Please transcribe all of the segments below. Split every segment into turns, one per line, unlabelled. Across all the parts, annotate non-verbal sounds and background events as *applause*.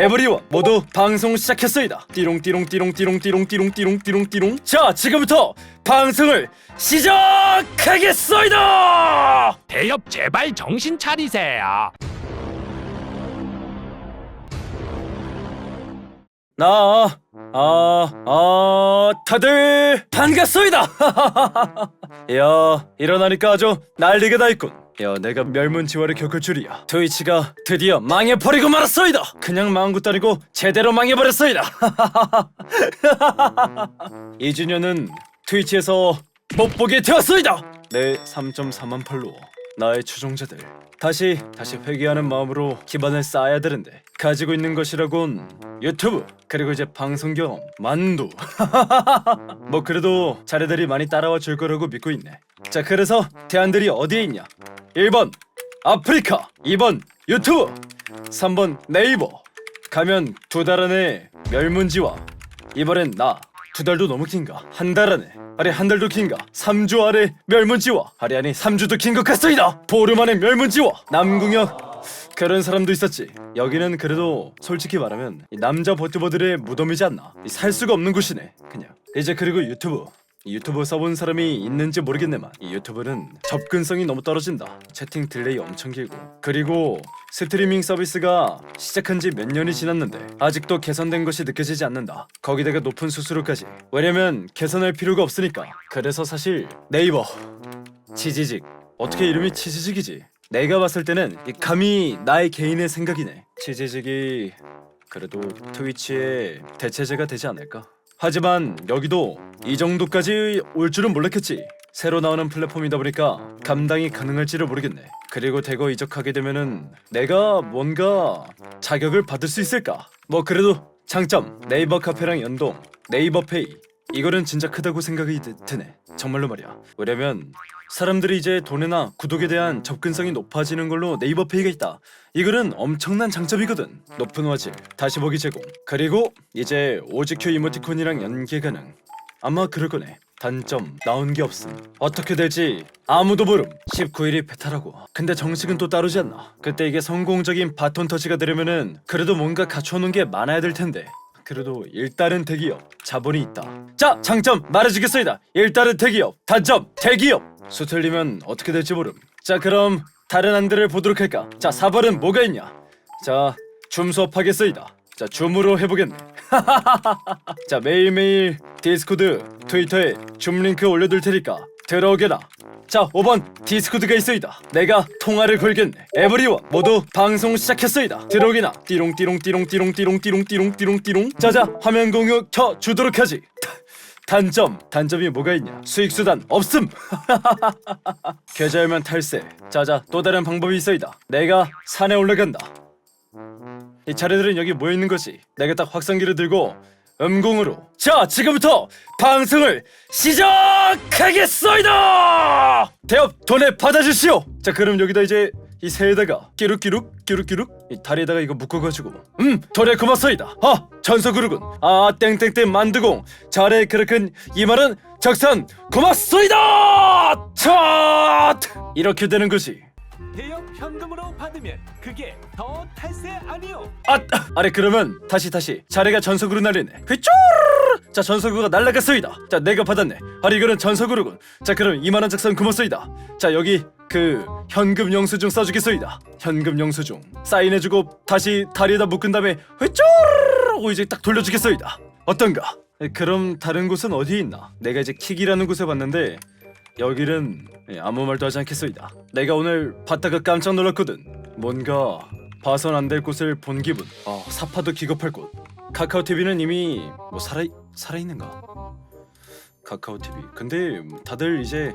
에브리원 모두 방송 시작했습니다. 띠롱 띠롱 띠롱 띠롱 띠롱 띠롱 띠롱 띠롱 띠롱. 자 지금부터 방송을 시작하겠습니다.
대엽 제발 정신 차리세요.
나, 아, 아, 다들 반갑습니다. *laughs* 야, 일어나니까 아주 난리가 나 있군. 야, 내가 멸문 지화를 겪을 줄이야. 트위치가 드디어 망해버리고 말았습니다. 그냥 망한 것도 아니고 제대로 망해버렸습니다. 2주년은 *laughs* 트위치에서 못 보게 되었습니다. 내 3.4만 팔로워, 나의 추종자들. 다시 다시 회귀하는 마음으로 기반을 쌓아야 되는데 가지고 있는 것이라곤 유튜브 그리고 이제 방송 경험 만두 *laughs* 뭐 그래도 자네들이 많이 따라와 줄 거라고 믿고 있네 자 그래서 대안들이 어디에 있냐 1번 아프리카 2번 유튜브 3번 네이버. 가면 두 달 안에 멸문지와 이번엔 나 두 달도 너무 긴가? 한 달 안에 아니 한 달도 긴가? 3주 아래 멸문지와 아니 아니 3주도 긴 것 같습니다. 보름 안에 멸문지와 남궁혁 그런 사람도 있었지. 여기는 그래도 솔직히 말하면 이 남자 버튜버들의 무덤이지 않나? 이살 수가 없는 곳이네 그냥. 이제 그리고 유튜브. 이 유튜브 써본 사람이 있는지 모르겠네만 이 유튜브는 접근성이 너무 떨어진다. 채팅 딜레이 엄청 길고. 그리고 스트리밍 서비스가 시작한 지 몇 년이 지났는데 아직도 개선된 것이 느껴지지 않는다. 거기다가 높은 수수료까지. 왜냐면 개선할 필요가 없으니까. 그래서 사실 네이버 치지직 어떻게 이름이 치지직이지? 내가 봤을 때는 이 감히 나의 개인의 생각이네. 치지직이 그래도 트위치의 대체제가 되지 않을까? 하지만 여기도 이 정도까지 올 줄은 몰랐겠지. 새로 나오는 플랫폼이다 보니까 감당이 가능할지를 모르겠네. 그리고 대거 이적하게 되면은 내가 뭔가 자격을 받을 수 있을까? 뭐 그래도 장점 네이버 카페랑 연동 네이버 페이 이거는 진짜 크다고 생각이 드, 드네. 정말로 말이야. 왜냐면 사람들이 이제 돈이나 구독에 대한 접근성이 높아지는 걸로 네이버 페이가 있다. 이거는 엄청난 장점이거든. 높은 화질, 다시 보기 제공. 그리고 이제 오지큐 이모티콘이랑 연계 가능. 아마 그럴 거네. 단점 나온 게 없음. 어떻게 될지 아무도 모름. 19일이 베타라고. 근데 정식은 또 따르지 않나. 그때 이게 성공적인 바톤 터치가 되려면은 그래도 뭔가 갖춰놓은 게 많아야 될 텐데. 그래도 일단은 대기업 자본이 있다. 자 장점 말해주겠습니다. 일단은 대기업 단점 대기업 수 틀리면 어떻게 될지 모름. 자 그럼 다른 안들을 보도록 할까. 자 4번은 뭐가 있냐. 자줌 수업하겠습니다. 자 줌으로 해보겠네. *laughs* 자 매일매일 디스코드 트위터에 줌 링크 올려둘 테니까 들어오게나. 자 5번 디스코드가 있어이다. 내가 통화를 걸겠네. 에브리원 모두 방송 시작했어이다. 들어오게나. 띠롱 띠롱 띠롱 띠롱 띠롱 띠롱 띠롱 띠롱 띠롱. 자자 화면 공유 켜 주도록 하지. 단점 단점이 뭐가 있냐? 수익 수단 없음. *laughs* 계좌열면 탈세. 자자 또 다른 방법이 있어이다. 내가 산에 올라간다. 이 자네들은 여기 모여 있는 것이 내가 딱 확성기를 들고 음공으로. 자 지금부터 방송을 시작하겠습니다! 대업 돈에 받아주시오! 자 그럼 여기다 이제 이 새에다가 끼룩끼룩 끼룩끼룩 이 다리에다가 이거 묶어가지고. 음 돈에 고맙소이다. 아 전서그룹은 아 땡땡땡 만두공. 잘해 그렇군. 이 말은 적산 고맙소이다! 차 이렇게 되는 것이
대엽 현금으로 받으면 그게 더 탈세 아니요.
아, 아, 아래 그러면 다시 다시. 자네가 전석으로 날리네 휘쭈르르! 자 전석으가 날라갔소이다. 자 내가 받았네. 아래 이거는 전석으로군. 자 그럼 2만 원 작성 고맙소이다. 자 여기 그 현금 영수증 써주겠소이다. 현금 영수증. 사인해주고 다시 다리에다 묶은 다음에 휘쭈르르 하고 이제 딱 돌려주겠소이다. 어떤가? 에, 그럼 다른 곳은 어디에 있나? 내가 이제 킥이라는 곳에 봤는데 여기는 예, 아무 말도 하지 않겠소이다. 내가 오늘 봤다가 깜짝 놀랐거든. 뭔가 봐선 안 될 곳을 본 기분. 아 사파도 기겁할 곳. 카카오 TV는 이미 뭐 살아 살아 있는가? 카카오 TV. 근데 다들 이제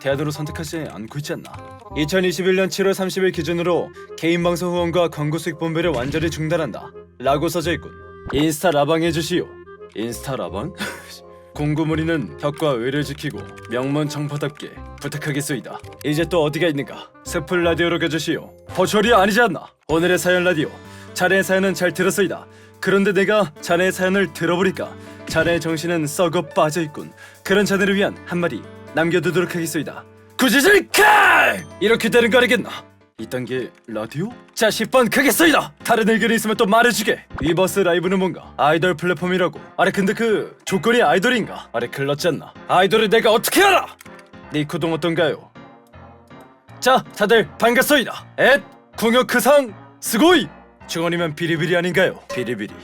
대안으로 선택하지 않고 있지 않나? 2021년 7월 30일 기준으로 개인 방송 후원과 광고 수익 분배를 완전히 중단한다. 라고 써져 있군. 인스타 라방 해주시오. 인스타 라방? *laughs* 공구무리는 혁과 의를 지키고 명문 청포답게 부탁하겠소이다. 이제 또 어디가 있는가? 스플 라디오로 가주시오. 버추얼이 아니지 않나? 오늘의 사연 라디오. 자네의 사연은 잘 들었소이다. 그런데 내가 자네의 사연을 들어보니까 자네의 정신은 썩어 빠져있군. 그런 자네를 위한 한마디 남겨두도록 하겠소이다. 구지질 칼! 이렇게 되는 거 아니겠나? 이딴 게 라디오? 자 10번 크겠습니다. 다른 의견이 있으면 또 말해주게. 위버스 라이브는 뭔가? 아이돌 플랫폼이라고. 아래 근데 그 조건이 아이돌인가? 아래 글렀잖나? 아이돌을 내가 어떻게 알아? 니코동 어떤가요? 자 다들 반갑소이다. 앳! 궁역크상! 스고이! 중원이면 비리비리 아닌가요? 비리비리.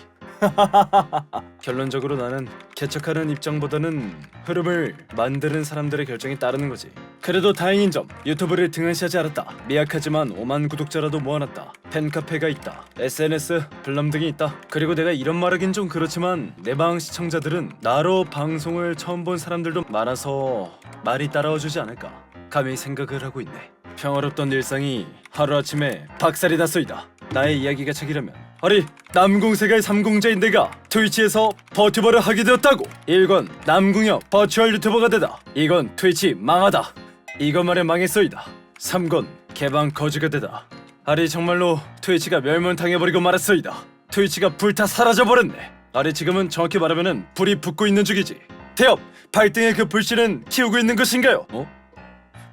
*laughs* 결론적으로 나는 개척하는 입장보다는 흐름을 만드는 사람들의 결정에 따르는 거지. 그래도 다행인 점 유튜브를 등한시하지 않았다. 미약하지만 5만 구독자라도 모아놨다. 팬카페가 있다. SNS, 블럼 등이 있다. 그리고 내가 이런 말하긴 좀 그렇지만 내 방 시청자들은 나로 방송을 처음 본 사람들도 많아서 말이 따라와주지 않을까. 감히 생각을 하고 있네. 평화롭던 일상이 하루아침에 박살이 났소이다. 나의 이야기가 책이라면 아니 남궁세가의 삼공자인 내가 트위치에서 버튜버를 하게 되었다고 1권 남궁혁 버추얼 유튜버가 되다 2권 트위치 망하다 이것만에 망했소이다 3권 개방 거지가 되다 아니 정말로 트위치가 멸문당해버리고 말았소이다 트위치가 불타 사라져버렸네 아니 지금은 정확히 말하면은 불이 붙고 있는 중이지 태엽 발등의 그 불씨는 키우고 있는 것인가요? 어?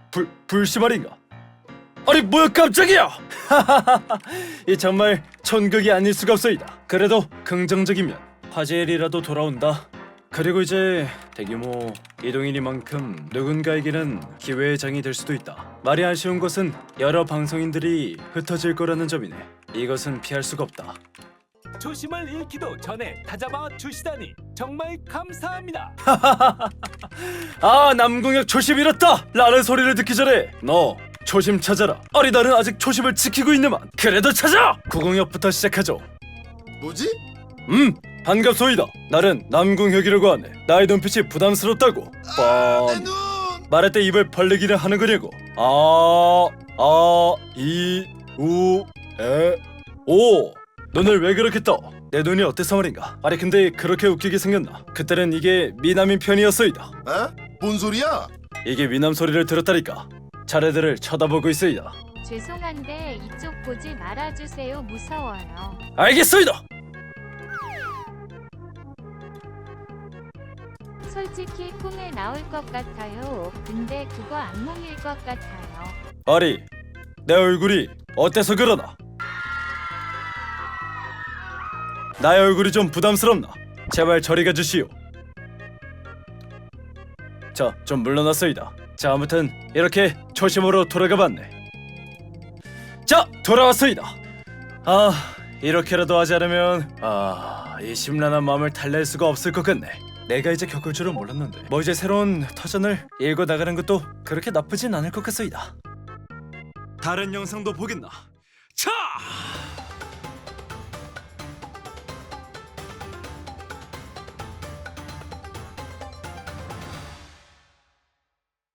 불, 불씨 말인가? 아니 뭐야 깜짝이야! *laughs* 이 정말 천극이 아닐 수가 없소이다. 그래도 긍정적이면 화제일이라도 돌아온다. 그리고 이제 대규모 이동이니만큼 누군가에게는 기회의 장이 될 수도 있다. 말이 아쉬운 것은 여러 방송인들이 흩어질 거라는 점이네. 이것은 피할 수가 없다.
초심을 잃기도 전에 다잡아 주시다니 정말 감사합니다.
아 남궁혁 초심 잃었다! 라는 소리를 듣기 전에 너 초심 찾아라. 나는 아직 초심을 지키고 있는만 그래도 찾아! 구궁혁부터 시작하죠.
뭐지?
음 반갑소이다 나는 남궁혁이라고 하네 나의 눈빛이 부담스럽다고
내
뻔
눈!
말할 때 입을 벌리기를 하는 거냐고 아 아 이 우 에 오 눈을 왜 그렇게 떠? 내 눈이 어때서 말인가 아니 근데 그렇게 웃기게 생겼나 그때는 이게 미남인 편이었소이다
어? 뭔 소리야?
이게 미남 소리를 들었다니까 차례들을 쳐다보고 있어이다
죄송한데 이쪽 보지 말아주세요. 무서워요.
알겠소이다
솔직히 꿈에 나올 것 같아요. 근데 그거 악몽일 것 같아요.
아리 내 얼굴이 어때서 그러나? 나의 얼굴이 좀 부담스럽나? 제발 저리 가주시오. 자 좀 물러났소이다. 자 아무튼 이렇게 초심으로 돌아가봤네. 자 돌아왔소이다. 아 이렇게라도 하지 않으면 아 이 심란한 마음을 달랠 수가 없을 것 같네 내가 이제 겪을 줄은 몰랐는데 뭐 이제 새로운 터전을 읽어 나가는 것도 그렇게 나쁘진 않을 것 같소이다 다른 영상도 보겠나? 자!